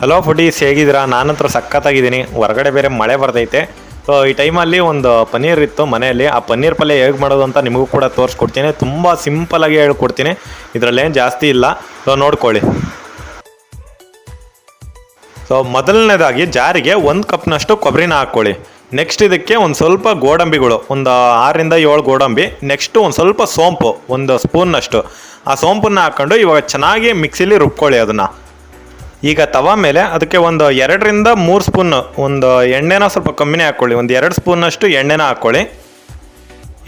Hello foodies ಹೇಗಿದ್ದೀರಾ? ನಾನಂತರ ಸಖತ್ತಾಗಿದ್ದೀನಿ. ಹೊರಗಡೆ ಬೇರೆ ಮಳೆ ಬರ್ತೈತೆ. ಸೊ ಈ ಟೈಮಲ್ಲಿ ಒಂದು ಪನ್ನೀರ್ ಇತ್ತು ಮನೆಯಲ್ಲಿ. ಆ ಪನ್ನೀರ್ ಪಲ್ಯ ಹೇಗೆ ಮಾಡೋದು ಅಂತ ನಿಮಗೂ ಕೂಡ ತೋರಿಸ್ಕೊಡ್ತೀನಿ. ತುಂಬ ಸಿಂಪಲಾಗಿ ಹೇಳ್ಕೊಡ್ತೀನಿ. ಇದರಲ್ಲೇನು ಜಾಸ್ತಿ ಇಲ್ಲ. ಸೊ ನೋಡ್ಕೊಳ್ಳಿ. ಸೊ ಮೊದಲನೇದಾಗಿ ಜಾರಿಗೆ ಒಂದು ಕಪ್ನಷ್ಟು ಕೊಬ್ಬರಿನ ಹಾಕ್ಕೊಳ್ಳಿ. ನೆಕ್ಸ್ಟ್ ಇದಕ್ಕೆ ಒಂದು ಸ್ವಲ್ಪ ಗೋಡಂಬಿಗಳು. ಒಂದು ಆರರಿಂದ ಏಳು ಗೋಡಂಬಿ. ನೆಕ್ಸ್ಟು ಒಂದು ಸ್ವಲ್ಪ ಸೋಂಪು. ಒಂದು ಸ್ಪೂನ್ನಷ್ಟು ಆ ಸೋಂಪನ್ನು ಹಾಕ್ಕೊಂಡು ಇವಾಗ ಚೆನ್ನಾಗಿ ಮಿಕ್ಸಿಲಿ ರುಬ್ಕೊಳ್ಳಿ ಅದನ್ನು. ಈಗ ತವ ಮೇಲೆ ಅದಕ್ಕೆ ಒಂದು ಎರಡರಿಂದ ಮೂರು ಸ್ಪೂನ್, ಒಂದು ಎಣ್ಣೆನ ಸ್ವಲ್ಪ ಕಮ್ಮಿನೇ ಹಾಕ್ಕೊಳ್ಳಿ ಒಂದು ಎರಡು ಸ್ಪೂನಷ್ಟು ಎಣ್ಣೆನ ಹಾಕ್ಕೊಳ್ಳಿ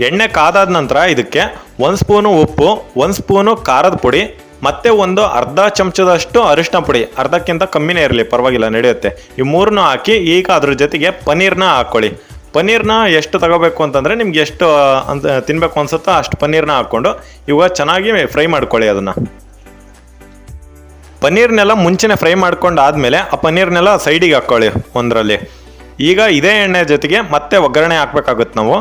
ಎಣ್ಣೆ ಕಾದಾದ ನಂತರ ಇದಕ್ಕೆ ಒಂದು ಸ್ಪೂನು ಉಪ್ಪು, ಒಂದು ಸ್ಪೂನು ಖಾರದ ಪುಡಿ, ಮತ್ತು ಒಂದು ಅರ್ಧ ಚಮಚದಷ್ಟು ಅರಿಶಿನ ಪುಡಿ. ಅರ್ಧಕ್ಕಿಂತ ಕಮ್ಮಿನೇ ಇರಲಿ, ಪರವಾಗಿಲ್ಲ, ನಡೆಯುತ್ತೆ. ಈ ಮೂರನ್ನು ಹಾಕಿ ಈಗ ಅದ್ರ ಜೊತೆಗೆ ಪನ್ನೀರ್ನ ಹಾಕ್ಕೊಳ್ಳಿ ಪನ್ನೀರ್ನ ಎಷ್ಟು ತಗೋಬೇಕು ಅಂತಂದರೆ ನಿಮ್ಗೆ ಎಷ್ಟು ಅಂತ ತಿನ್ನಬೇಕು ಅನ್ಸುತ್ತೋ ಅಷ್ಟು ಪನ್ನೀರ್ನ ಹಾಕ್ಕೊಂಡು ಇವಾಗ ಚೆನ್ನಾಗಿ ಫ್ರೈ ಮಾಡ್ಕೊಳ್ಳಿ ಅದನ್ನು. ಪನ್ನೀರ್ನೆಲ್ಲ ಮುಂಚೆನೆ ಫ್ರೈ ಮಾಡ್ಕೊಂಡು ಆದಮೇಲೆ ಆ ಪನ್ನೀರ್ನೆಲ್ಲ ಸೈಡಿಗೆ ಹಾಕ್ಕೊಳ್ಳಿ ಒಂದರಲ್ಲಿ. ಈಗ ಇದೇ ಎಣ್ಣೆ ಜೊತೆಗೆ ಮತ್ತೆ ಒಗ್ಗರಣೆ ಹಾಕ್ಬೇಕಾಗುತ್ತೆ ನಾವು.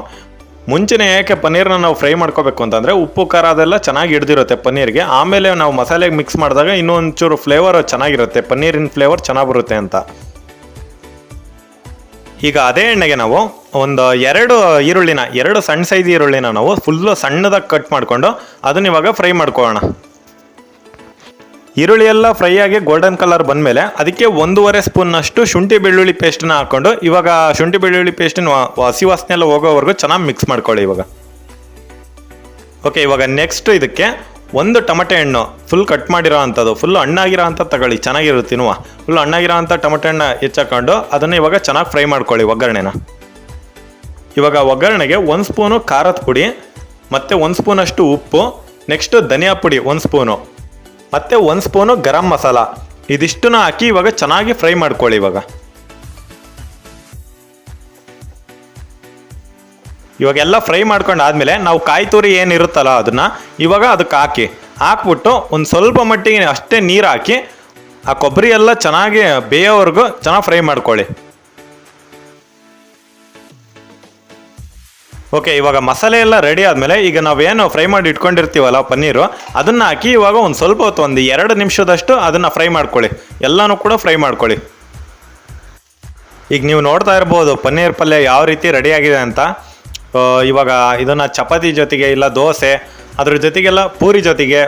ಮುಂಚೆನೇ ಯಾಕೆ ಪನ್ನೀರ್ನ ನಾವು ಫ್ರೈ ಮಾಡ್ಕೋಬೇಕು ಅಂತಂದರೆ ಉಪ್ಪು, ಖಾರ ಅದೆಲ್ಲ ಚೆನ್ನಾಗಿ ಹಿಡ್ದಿರುತ್ತೆ ಪನ್ನೀರ್ಗೆ. ಆಮೇಲೆ ನಾವು ಮಸಾಲೆಗೆ ಮಿಕ್ಸ್ ಮಾಡಿದಾಗ ಇನ್ನೂ ಒಂಚೂರು ಫ್ಲೇವರ್ ಚೆನ್ನಾಗಿರುತ್ತೆ, ಪನ್ನೀರಿನ ಫ್ಲೇವರ್ ಚೆನ್ನಾಗಿ ಬರುತ್ತೆ ಅಂತ. ಈಗ ಅದೇ ಎಣ್ಣೆಗೆ ನಾವು ಒಂದು ಎರಡು ಈರುಳ್ಳಿನ, ಎರಡು ಸಣ್ಣ ಸೈಜ್ ಈರುಳ್ಳಿನ ನಾವು ಫುಲ್ಲು ಸಣ್ಣದಾಗಿ ಕಟ್ ಮಾಡಿಕೊಂಡು ಅದನ್ನ ಇವಾಗ ಫ್ರೈ ಮಾಡ್ಕೊಳ್ಳೋಣ. ಈರುಳ್ಳಿ ಎಲ್ಲ ಫ್ರೈ ಆಗಿ ಗೋಲ್ಡನ್ ಕಲರ್ ಬಂದಮೇಲೆ ಅದಕ್ಕೆ ಒಂದೂವರೆ ಸ್ಪೂನ್ನಷ್ಟು ಶುಂಠಿ ಬೆಳ್ಳುಳ್ಳಿ ಪೇಸ್ಟನ್ನ ಹಾಕ್ಕೊಂಡು ಇವಾಗ ಶುಂಠಿ ಬೆಳ್ಳುಳ್ಳಿ ಪೇಸ್ಟಿನ ಹಸಿ ವಾಸನೆ ಎಲ್ಲ ಹೋಗೋವರೆಗೂ ಚೆನ್ನಾಗಿ ಮಿಕ್ಸ್ ಮಾಡ್ಕೊಳ್ಳಿ ಇವಾಗ. ಓಕೆ ಇವಾಗ ನೆಕ್ಸ್ಟ್ ಇದಕ್ಕೆ ಒಂದು ಟಮಟೆ ಹಣ್ಣು ಫುಲ್ ಕಟ್ ಮಾಡಿರೋ ಅಂಥದ್ದು ಫುಲ್ ಹಣ್ಣಾಗಿರೋ ಅಂಥ ತಗೊಳ್ಳಿ, ಚೆನ್ನಾಗಿರುತ್ತೆ ತಿನ್ನುವ. ಫುಲ್ ಹಣ್ಣಾಗಿರೋ ಅಂಥ ಟಮಟೆ ಹಣ್ಣು ಹೆಚ್ಚಾಕೊಂಡು ಅದನ್ನು ಇವಾಗ ಚೆನ್ನಾಗಿ ಫ್ರೈ ಮಾಡ್ಕೊಳ್ಳಿ ಒಗ್ಗರಣೆನ. ಇವಾಗ ಒಗ್ಗರಣೆಗೆ ಒಂದು ಸ್ಪೂನು ಖಾರದ ಪುಡಿ, ಮತ್ತು ಒಂದು ಸ್ಪೂನಷ್ಟು ಉಪ್ಪು ನೆಕ್ಸ್ಟು ಧನಿಯಾ ಪುಡಿ ಒಂದು ಸ್ಪೂನು ಮತ್ತು ಒಂದು ಸ್ಪೂನು ಗರಂ ಮಸಾಲ. ಇದಿಷ್ಟನ್ನು ಹಾಕಿ ಇವಾಗ ಚೆನ್ನಾಗಿ ಫ್ರೈ ಮಾಡ್ಕೊಳ್ಳಿ ಇವಾಗ. ಇವಾಗೆಲ್ಲ ಫ್ರೈ ಮಾಡ್ಕೊಂಡು ಆದಮೇಲೆ ನಾವು ಕಾಯಿ ತುರಿ ಏನಿರುತ್ತಲ್ಲ ಅದನ್ನು ಇವಾಗ ಅದಕ್ಕೆ ಹಾಕಿ. ಹಾಕ್ಬಿಟ್ಟು ಒಂದು ಸ್ವಲ್ಪ ಮಟ್ಟಿಗೆ ಅಷ್ಟೇ ನೀರು ಹಾಕಿ ಆ ಕೊಬ್ಬರಿ ಎಲ್ಲ ಚೆನ್ನಾಗಿ ಬೇಯೋವರೆಗೂ ಚೆನ್ನಾಗಿ ಫ್ರೈ ಮಾಡ್ಕೊಳ್ಳಿ. ಓಕೆ ಇವಾಗ ಮಸಾಲೆ ಎಲ್ಲ ರೆಡಿ ಆದಮೇಲೆ ಈಗ ನಾವೇನು ಫ್ರೈ ಮಾಡಿ ಇಟ್ಕೊಂಡಿರ್ತೀವಲ್ಲ ಪನ್ನೀರು, ಅದನ್ನು ಹಾಕಿ ಇವಾಗ ಒಂದು ಸ್ವಲ್ಪ ಹೊತ್ತು, ಒಂದು ಎರಡು ನಿಮಿಷದಷ್ಟು ಅದನ್ನು ಫ್ರೈ ಮಾಡ್ಕೊಳ್ಳಿ. ಎಲ್ಲನೂ ಕೂಡ ಫ್ರೈ ಮಾಡ್ಕೊಳ್ಳಿ. ಈಗ ನೀವು ನೋಡ್ತಾ ಇರ್ಬೋದು ಪನ್ನೀರ್ ಪಲ್ಯ ಯಾವ ರೀತಿ ರೆಡಿ ಆಗಿದೆ ಅಂತ. ಇವಾಗ ಇದನ್ನು ಚಪಾತಿ ಜೊತೆಗೆ ಇಲ್ಲ ದೋಸೆ, ಅದ್ರ ಜೊತೆಗೆಲ್ಲ ಪೂರಿ ಜೊತೆಗೆ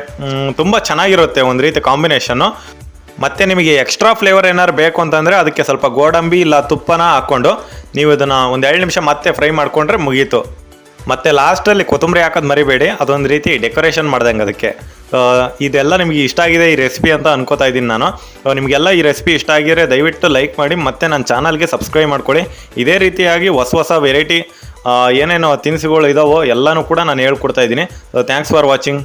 ತುಂಬ ಚೆನ್ನಾಗಿರುತ್ತೆ ಒಂದು ರೀತಿ ಕಾಂಬಿನೇಷನ್ನು ಮತ್ತು ನಿಮಗೆ ಎಕ್ಸ್ಟ್ರಾ ಫ್ಲೇವರ್ ಏನಾದ್ರು ಬೇಕು ಅಂತಂದರೆ ಅದಕ್ಕೆ ಸ್ವಲ್ಪ ಗೋಡಂಬಿ ಇಲ್ಲ ತುಪ್ಪನ ಹಾಕ್ಕೊಂಡು ನೀವು ಇದನ್ನು ಒಂದು ಎರಡು ನಿಮಿಷ ಮತ್ತೆ ಫ್ರೈ ಮಾಡಿಕೊಂಡ್ರೆ ಮುಗೀತು. ಮತ್ತು ಲಾಸ್ಟಲ್ಲಿ ಕೊತ್ತಂಬರಿ ಹಾಕೋದು ಮರಿಬೇಡಿ, ಅದೊಂದು ರೀತಿ ಡೆಕೋರೇಷನ್ ಮಾಡ್ದಂಗೆ ಅದಕ್ಕೆ. ಇದೆಲ್ಲ ನಿಮಗೆ ಇಷ್ಟ ಆಗಿದೆ ಈ ರೆಸಿಪಿ ಅಂತ ಅನ್ಕೋತಾ ಇದ್ದೀನಿ ನಾನು. ನಿಮಗೆಲ್ಲ ಈ ರೆಸಿಪಿ ಇಷ್ಟ ಆಗಿದ್ರೆ ದಯವಿಟ್ಟು ಲೈಕ್ ಮಾಡಿ, ಮತ್ತು ನನ್ನ ಚಾನಲ್ಗೆ ಸಬ್ಸ್ಕ್ರೈಬ್ ಮಾಡ್ಕೊಳ್ಳಿ ಇದೇ ರೀತಿಯಾಗಿ ಹೊಸ ಹೊಸ ವೆರೈಟಿ ಏನೇನು ತಿನಿಸುಗಳು ಇದಾವೋ ಎಲ್ಲನೂ ಕೂಡ ನಾನು ಹೇಳ್ಕೊಡ್ತಾ ಇದ್ದೀನಿ. Thanks for watching